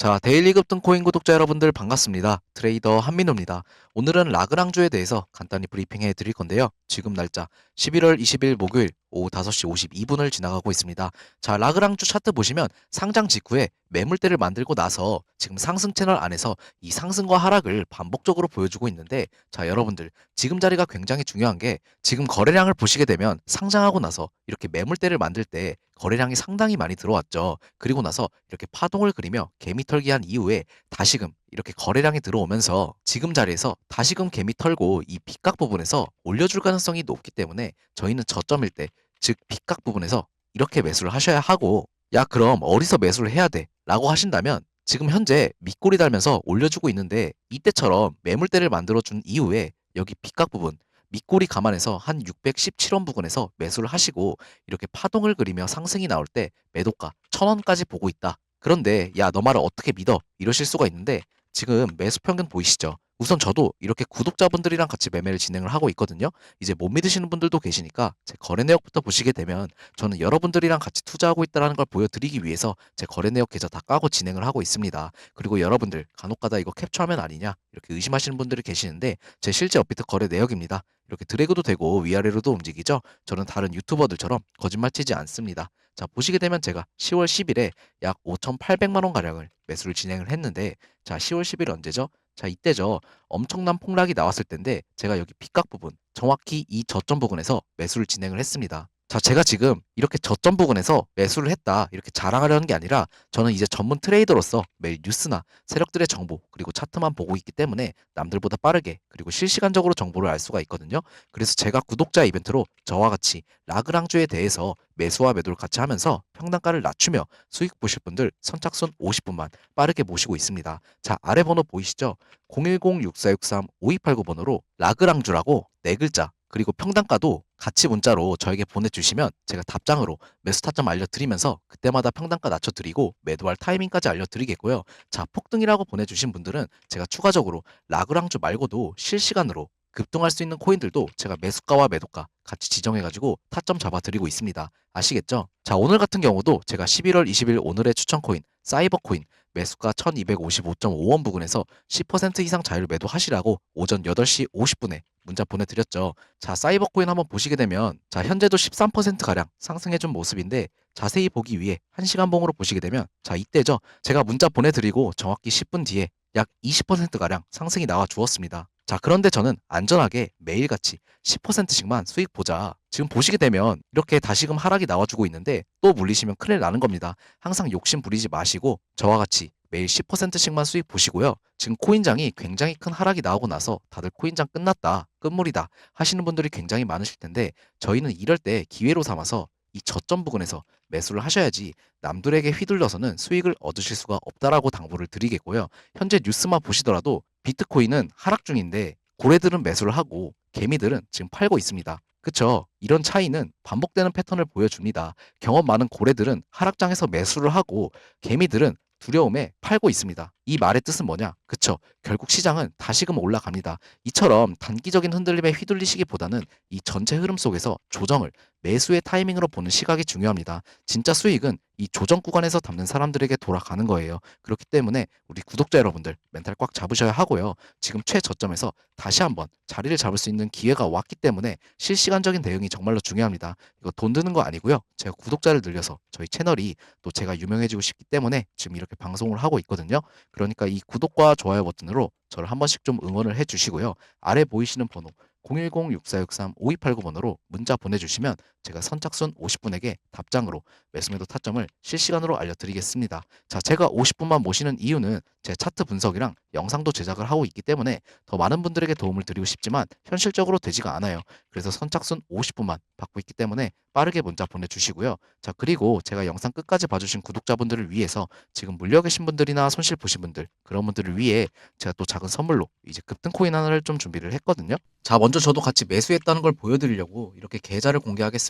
자, 데일리 급등 코인 구독자 여러분들 반갑습니다. 트레이더 한민호입니다. 오늘은 라그랑주에 대해서 간단히 브리핑해 드릴 건데요. 지금 날짜 11월 20일 목요일 오후 5시 52분을 지나가고 있습니다. 자, 라그랑주 차트 보시면 상장 직후에 매물대를 만들고 나서 지금 상승 채널 안에서 이 상승과 하락을 반복적으로 보여주고 있는데 자, 여러분들 지금 자리가 굉장히 중요한 게 지금 거래량을 보시게 되면 상장하고 나서 이렇게 매물대를 만들 때 거래량이 상당히 많이 들어왔죠. 그리고 나서 이렇게 파동을 그리며 개미 털기 한 이후에 다시금 이렇게 거래량이 들어오면서 지금 자리에서 다시금 개미 털고 이 빗각 부분에서 올려줄 가능성이 높기 때문에 저희는 저점일 때, 즉 빗각 부분에서 이렇게 매수를 하셔야 하고 야 그럼 어디서 매수를 해야 돼? 라고 하신다면 지금 현재 밑꼬리 달면서 올려주고 있는데 이때처럼 매물대를 만들어준 이후에 여기 빗각 부분 밑꼬리 감안해서 한 617원 부근에서 매수를 하시고 이렇게 파동을 그리며 상승이 나올 때 매도가 1000원까지 보고 있다. 그런데 야 너 말을 어떻게 믿어? 이러실 수가 있는데 지금 매수 평균 보이시죠? 우선 저도 이렇게 구독자분들이랑 같이 매매를 진행을 하고 있거든요. 이제 못 믿으시는 분들도 계시니까 제 거래 내역부터 보시게 되면 저는 여러분들이랑 같이 투자하고 있다는 걸 보여드리기 위해서 제 거래 내역 계좌 다 까고 진행을 하고 있습니다. 그리고 여러분들 간혹가다 이거 캡처하면 아니냐 이렇게 의심하시는 분들이 계시는데 제 실제 업비트 거래 내역입니다. 이렇게 드래그도 되고 위아래로도 움직이죠. 저는 다른 유튜버들처럼 거짓말 치지 않습니다. 자 보시게 되면 제가 10월 10일에 약 5,800만 원 가량을 매수를 진행을 했는데 자 10월 10일 언제죠? 자 이때죠. 엄청난 폭락이 나왔을 텐데 제가 여기 빗각 부분 정확히 이 저점 부분에서 매수를 진행을 했습니다. 자 제가 지금 이렇게 저점 부분에서 매수를 했다 이렇게 자랑하려는 게 아니라 저는 이제 전문 트레이더로서 매일 뉴스나 세력들의 정보 그리고 차트만 보고 있기 때문에 남들보다 빠르게 그리고 실시간적으로 정보를 알 수가 있거든요. 그래서 제가 구독자 이벤트로 저와 같이 라그랑주에 대해서 매수와 매도를 같이 하면서 평단가를 낮추며 수익 보실 분들 선착순 50분만 빠르게 모시고 있습니다. 자 아래 번호 보이시죠? 010-6463-5289번호로 라그랑주라고 네 글자 그리고 평단가도 같이 문자로 저에게 보내주시면 제가 답장으로 매수 타점 알려드리면서 그때마다 평단가 낮춰드리고 매도할 타이밍까지 알려드리겠고요. 자 폭등이라고 보내주신 분들은 제가 추가적으로 라그랑주 말고도 실시간으로 급등할 수 있는 코인들도 제가 매수가와 매도가 같이 지정해가지고 타점 잡아드리고 있습니다. 아시겠죠? 자 오늘 같은 경우도 제가 11월 20일 오늘의 추천 코인 사이버 코인 매수가 1255.5원 부근에서 10% 이상 자율 매도하시라고 오전 8시 50분에 문자 보내드렸죠. 자, 사이버 코인 한번 보시게 되면 자, 현재도 13%가량 상승해준 모습인데 자세히 보기 위해 1시간 봉으로 보시게 되면 자, 이때죠. 제가 문자 보내드리고 정확히 10분 뒤에 약 20%가량 상승이 나와 주었습니다. 자, 그런데 저는 안전하게 매일같이 10%씩만 수익 보자. 지금 보시게 되면 이렇게 다시금 하락이 나와주고 있는데 또 물리시면 큰일 나는 겁니다. 항상 욕심 부리지 마시고 저와 같이 매일 10%씩만 수익 보시고요. 지금 코인장이 굉장히 큰 하락이 나오고 나서 다들 코인장 끝났다, 끝물이다 하시는 분들이 굉장히 많으실 텐데 저희는 이럴 때 기회로 삼아서 이 저점 부근에서 매수를 하셔야지 남들에게 휘둘려서는 수익을 얻으실 수가 없다라고 당부를 드리겠고요. 현재 뉴스만 보시더라도 비트코인은 하락 중인데 고래들은 매수를 하고 개미들은 지금 팔고 있습니다. 그쵸? 이런 차이는 반복되는 패턴을 보여줍니다. 경험 많은 고래들은 하락장에서 매수를 하고 개미들은 두려움에 팔고 있습니다. 이 말의 뜻은 뭐냐? 그쵸. 결국 시장은 다시금 올라갑니다. 이처럼 단기적인 흔들림에 휘둘리시기보다는 이 전체 흐름 속에서 조정을 매수의 타이밍으로 보는 시각이 중요합니다. 진짜 수익은 이 조정 구간에서 담는 사람들에게 돌아가는 거예요. 그렇기 때문에 우리 구독자 여러분들 멘탈 꽉 잡으셔야 하고요. 지금 최저점에서 다시 한번 자리를 잡을 수 있는 기회가 왔기 때문에 실시간적인 대응이 정말로 중요합니다. 이거 돈 드는 거 아니고요. 제가 구독자를 늘려서 저희 채널이 또 제가 유명해지고 싶기 때문에 지금 이렇게 방송을 하고 있거든요. 그러니까 이 구독과 좋아요 버튼으로 저를 한 번씩 좀 응원을 해 주시고요. 아래 보이시는 번호 010-6463-5289번호로 문자 보내주시면 제가 선착순 50분에게 답장으로 매수매도 타점을 실시간으로 알려드리겠습니다. 자, 제가 50분만 모시는 이유는 제 차트 분석이랑 영상도 제작을 하고 있기 때문에 더 많은 분들에게 도움을 드리고 싶지만 현실적으로 되지가 않아요. 그래서 선착순 50분만 받고 있기 때문에 빠르게 문자 보내주시고요. 자, 그리고 제가 영상 끝까지 봐주신 구독자분들을 위해서 지금 물려 계신 분들이나 손실 보신 분들 그런 분들을 위해 제가 또 작은 선물로 이제 급등 코인 하나를 좀 준비를 했거든요. 자, 먼저 저도 같이 매수했다는 걸 보여드리려고 이렇게 계좌를 공개하겠습니다.